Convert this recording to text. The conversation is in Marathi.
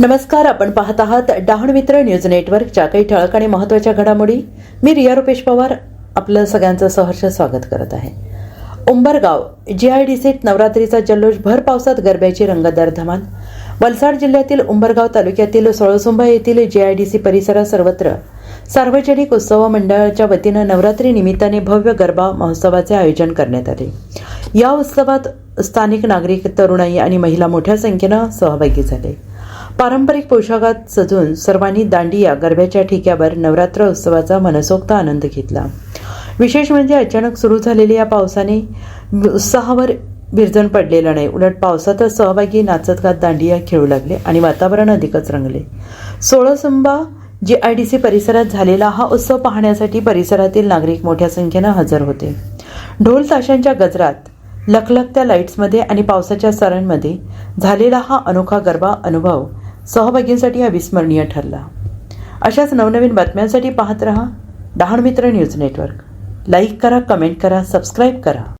नमस्कार आपण पाहत आहात डहाण मित्र न्यूज नेटवर्कच्या काही ठळक आणि महत्त्वाच्या घडामोडी. मी रिया रुपेश पवार आपलं सगळ्यांचं सहर्ष स्वागत करत आहे. उंबरगाव जीआयडीसीत नवरात्रीचा जल्लोष भर पावसात गरब्याची रंगतदार धमाल. वलसाड जिल्ह्यातील उंबरगाव तालुक्यातील सोळसुंबा येथील जीआयडीसी परिसरात सर्वत्र सार्वजनिक उत्सव मंडळाच्या वतीनं नवरात्री निमित्ताने भव्य गरबा महोत्सवाचे आयोजन करण्यात आले. या उत्सवात स्थानिक नागरिक तरुणाई आणि महिला मोठ्या संख्येनं सहभागी झाले. पारंपरिक पोशाखात सजून सर्वांनी दांडिया गरब्याच्या ठिक्यावर नवरात्र उत्सवाचा मनसोक्त आनंद घेतला. विशेष म्हणजे अचानक सुरू झालेल्या या पावसाने उत्साहावर विरजण पडलेलं नाही. उलट पावसातच सहभागी नाचत गात दांडिया खेळू लागले आणि वातावरण अधिकच रंगले. Solsumba G I D C परिसरात झालेला हा उत्सव पाहण्यासाठी परिसरातील नागरिक मोठ्या संख्येनं हजर होते. ढोल ताशांच्या गजरात लखलखत्या लाईट्समध्ये आणि पावसाच्या सरांमध्ये झालेला हा अनोखा गरबा अनुभव सहभागींसाठी अविस्मरणीय ठरला. अशाच नवनवीन बातम्यांसाठी पाहत रहा Dahan Mitra news network. Like करा कमेंट करा सबस्क्राईब करा.